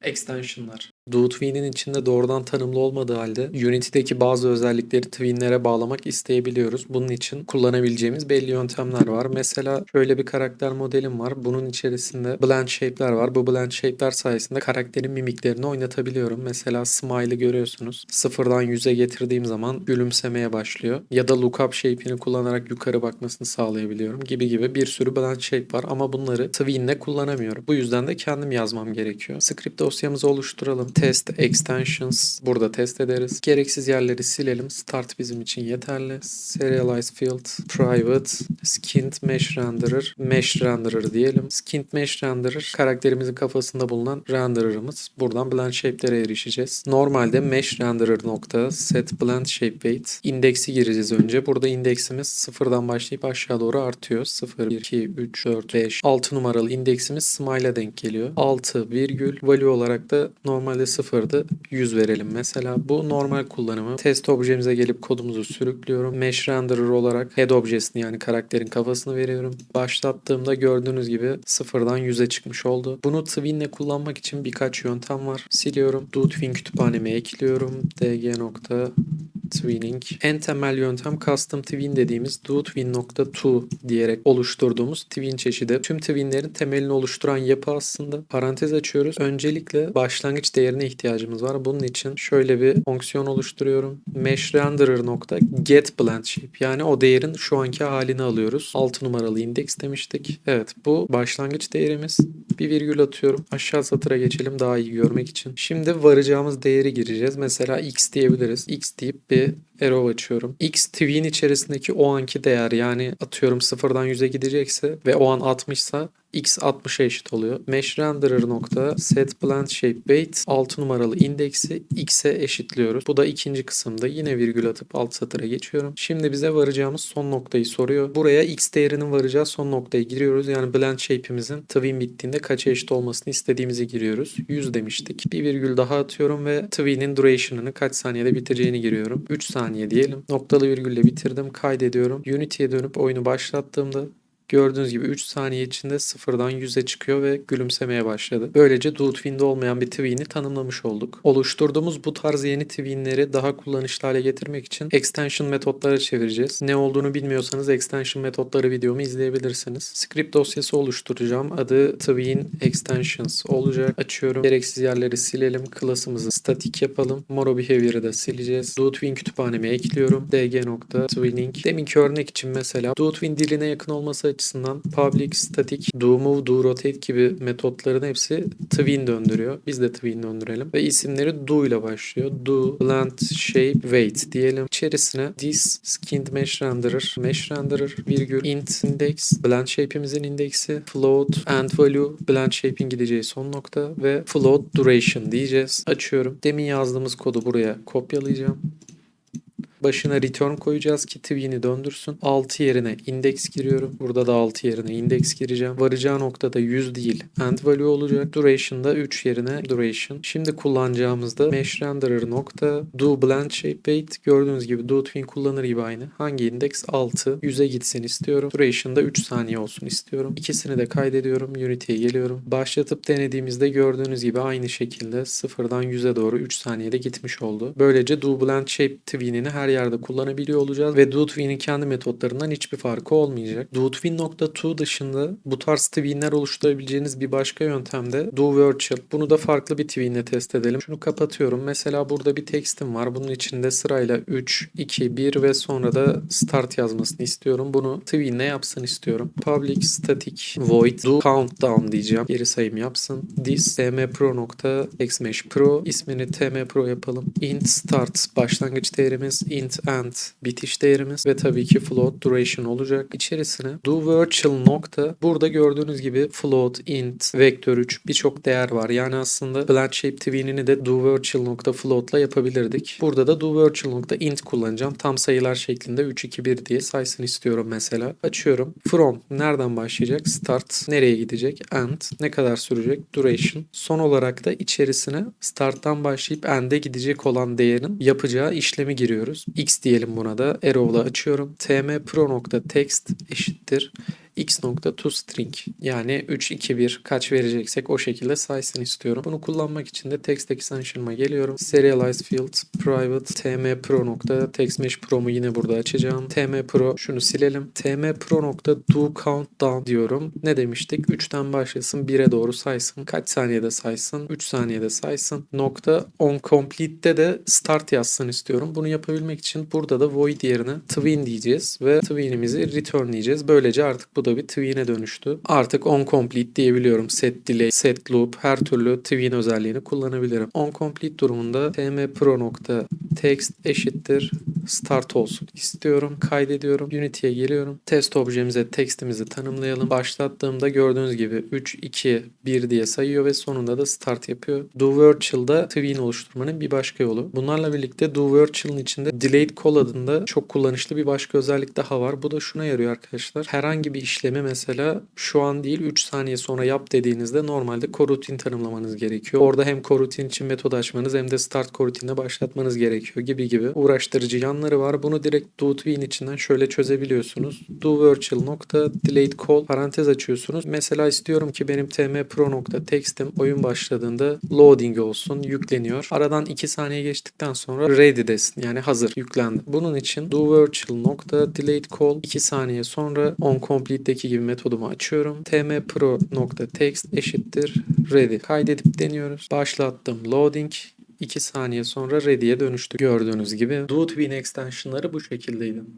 Extensionlar. Do Twin'in içinde doğrudan tanımlı olmadığı halde Unity'deki bazı özellikleri Twin'lere bağlamak isteyebiliyoruz. Bunun için kullanabileceğimiz belli yöntemler var. Mesela şöyle bir karakter modelim var. Bunun içerisinde blend shape'ler var. Bu blend shape'ler sayesinde karakterin mimiklerini oynatabiliyorum. Mesela Smile'ı görüyorsunuz. Sıfırdan yüze getirdiğim zaman gülümsemeye başlıyor. Ya da lookup shape'ini kullanarak yukarı bakmasını sağlayabiliyorum gibi gibi bir sürü blend shape var ama bunları Twin'le kullanamıyorum. Bu yüzden de kendim yazmam gerekiyor. Script dosyamızı oluşturalım. Test extensions burada test ederiz. Gereksiz yerleri silelim. Start bizim için yeterli. Serialize field private skinned mesh renderer mesh renderer diyelim. Skinned mesh renderer karakterimizin kafasında bulunan renderer'ımız. Buradan blend shape'lere erişeceğiz. Normalde mesh renderer nokta set blend shape weight indeksi gireceğiz önce. Burada indeksimiz sıfırdan başlayıp aşağı doğru artıyor. 0, 1, 2, 3, 4, 5, 6 numaralı indeksimiz smile'a denk geliyor. 6 virgül value olarak da normalde sıfırdı 100 verelim mesela. Bu normal kullanımı. Test objemize gelip kodumuzu sürüklüyorum. Mesh renderer olarak head objesini yani karakterin kafasını veriyorum. Başlattığımda gördüğünüz gibi sıfırdan 100'e çıkmış oldu. Bunu Twin'le kullanmak için birkaç yöntem var. Siliyorum. Do Twin kütüphaneme ekliyorum. dg nokta Twinning. En temel yöntem custom twin dediğimiz doTwin.to diyerek oluşturduğumuz twin çeşidi. Tüm twinlerin temelini oluşturan yapı aslında. Parantez açıyoruz. Öncelikle başlangıç değerine ihtiyacımız var. Bunun için şöyle bir fonksiyon oluşturuyorum. Mesh renderer nokta get blend shape. Yani o değerin şu anki halini alıyoruz. 6 numaralı indeks demiştik. Evet bu başlangıç değerimiz. Bir virgül atıyorum. Aşağı satıra geçelim daha iyi görmek için. Şimdi varacağımız değeri gireceğiz. Mesela x diyebiliriz. x deyip bir Şimdi arrow açıyorum. X twin içerisindeki o anki değer yani atıyorum sıfırdan 100'e gidecekse ve o an 60 ise x 60'a eşit oluyor. Mesh renderer nokta set blend shape weight 6 numaralı indeksi x'e eşitliyoruz. Bu da ikinci kısımda yine virgül atıp alt satıra geçiyorum. Şimdi bize varacağımız son noktayı soruyor. Buraya x değerinin varacağı son noktayı giriyoruz. Yani blend shape'imizin twin bittiğinde kaça eşit olmasını istediğimizi giriyoruz. 100 demiştik. Bir virgül daha atıyorum ve twin'in duration'ını kaç saniyede biteceğini giriyorum. 3 saniye diyelim. Noktalı virgülle bitirdim. Kaydediyorum. Unity'ye dönüp oyunu başlattığımda Gördüğünüz gibi 3 saniye içinde sıfırdan 100'e çıkıyor ve gülümsemeye başladı. Böylece do twin'de olmayan bir twin'i tanımlamış olduk. Oluşturduğumuz bu tarz yeni twin'leri daha kullanışlı hale getirmek için extension metotları çevireceğiz. Ne olduğunu bilmiyorsanız extension metotları videomu izleyebilirsiniz. Script dosyası oluşturacağım. Adı twin extensions olacak. Açıyorum. Gereksiz yerleri silelim. Klasımızı statik yapalım. Moro behavior'ı da sileceğiz. Do twin kütüphaneme ekliyorum. dg.twinning. Deminki örnek için mesela do twin diline yakın olması açısından public, static, do move, do rotate gibi metotların hepsi twin döndürüyor. Biz de twin döndürelim. Ve isimleri do ile başlıyor. Do, blend, shape, weight diyelim. İçerisine this, skinned mesh renderer, mesh renderer, virgül, int index, blend shape'imizin indeksi, float, and value, blend shape'in gideceği son nokta ve float duration diyeceğiz. Açıyorum. Demin yazdığımız kodu buraya kopyalayacağım. Başına return koyacağız ki twin'i döndürsün. 6 yerine index giriyorum. Burada da 6 yerine index gireceğim. Varacağı noktada 100 değil end value olacak. Duration'da 3 yerine duration. Şimdi kullanacağımızda mesh renderer nokta do blend shape weight. Gördüğünüz gibi do twin kullanır gibi aynı. Hangi index? 6. 100'e gitsin istiyorum. Duration'da 3 saniye olsun istiyorum. İkisini de kaydediyorum. Unity'ye geliyorum. Başlatıp denediğimizde gördüğünüz gibi aynı şekilde sıfırdan 100'e doğru 3 saniyede gitmiş oldu. Böylece do blend shape twin'ini her yerde kullanabiliyor olacağız ve DoTwin'in kendi metotlarından hiçbir farkı olmayacak. DoTwin.to dışında bu tarz twinler oluşturabileceğiniz bir başka yöntem de DoVirtual. Bunu da farklı bir twinle test edelim. Şunu kapatıyorum. Mesela burada bir tekstim var. Bunun içinde sırayla 3, 2, 1 ve sonra da start yazmasını istiyorum. Bunu twinle yapsın istiyorum. Public static void do countdown diyeceğim. Geri sayım yapsın. This tmpro.xmesh pro ismini tmpro yapalım. int start başlangıç değerimiz int end bitiş değerimiz ve tabii ki float duration olacak. İçerisine do virtual nokta burada gördüğünüz gibi float int vektör 3 birçok değer var. Yani aslında blend shape twin'ini de do virtual nokta float ile yapabilirdik. Burada da do virtual nokta int kullanacağım. Tam sayılar şeklinde 3 2 1 diye saysın istiyorum mesela. Açıyorum. From nereden başlayacak? Start nereye gidecek? End ne kadar sürecek? Duration. Son olarak da içerisine starttan başlayıp end'e gidecek olan değerin yapacağı işlemi giriyoruz. X diyelim buna da. Arrow'la açıyorum. tmpro.text eşittir x.toString yani 3, 2, 1 kaç vereceksek o şekilde saysın istiyorum. Bunu kullanmak için de text extension'ıma geliyorum. Serialize field private tm pro nokta text mesh pro'mu yine burada açacağım. tm pro şunu silelim. tm pro nokta do countdown diyorum. Ne demiştik? 3'ten başlasın 1'e doğru saysın. Kaç saniyede saysın? 3 saniyede saysın. Nokta on complete'de de start yazsın istiyorum. Bunu yapabilmek için burada da void yerine tween diyeceğiz ve tween'imizi returnleyeceğiz. Böylece artık bu da bir tween'e dönüştü. Artık on complete diyebiliyorum. Set delay, set loop her türlü tween özelliğini kullanabilirim. On complete durumunda tm eşittir start olsun istiyorum. Kaydediyorum. Unity'ye geliyorum. Test objemize textimizi tanımlayalım. Başlattığımda gördüğünüz gibi 3, 2, 1 diye sayıyor ve sonunda da start yapıyor. Do virtual'da tween oluşturmanın bir başka yolu. Bunlarla birlikte do virtual'ın içinde delayed call adında çok kullanışlı bir başka özellik daha var. Bu da şuna yarıyor arkadaşlar. Herhangi bir işlemi mesela şu an değil 3 saniye sonra yap dediğinizde normalde coroutine tanımlamanız gerekiyor. Orada hem coroutine için metod açmanız hem de start coroutine'de başlatmanız gerekiyor gibi gibi uğraştırıcı yanları var. Bunu direkt do içinden şöyle çözebiliyorsunuz. Do virtual nokta delayed call parantez açıyorsunuz. Mesela istiyorum ki benim tm pro nokta text'im oyun başladığında loading olsun yükleniyor. Aradan 2 saniye geçtikten sonra ready desin. Yani hazır yüklendi. Bunun için do virtual nokta delayed call 2 saniye sonra on complete'deki gibi metodumu açıyorum. tm pro nokta text eşittir ready. Kaydedip deniyoruz. Başlattım loading 2 saniye sonra ready'ye dönüştü. Gördüğünüz gibi do tween extension'ları bu şekildeydi.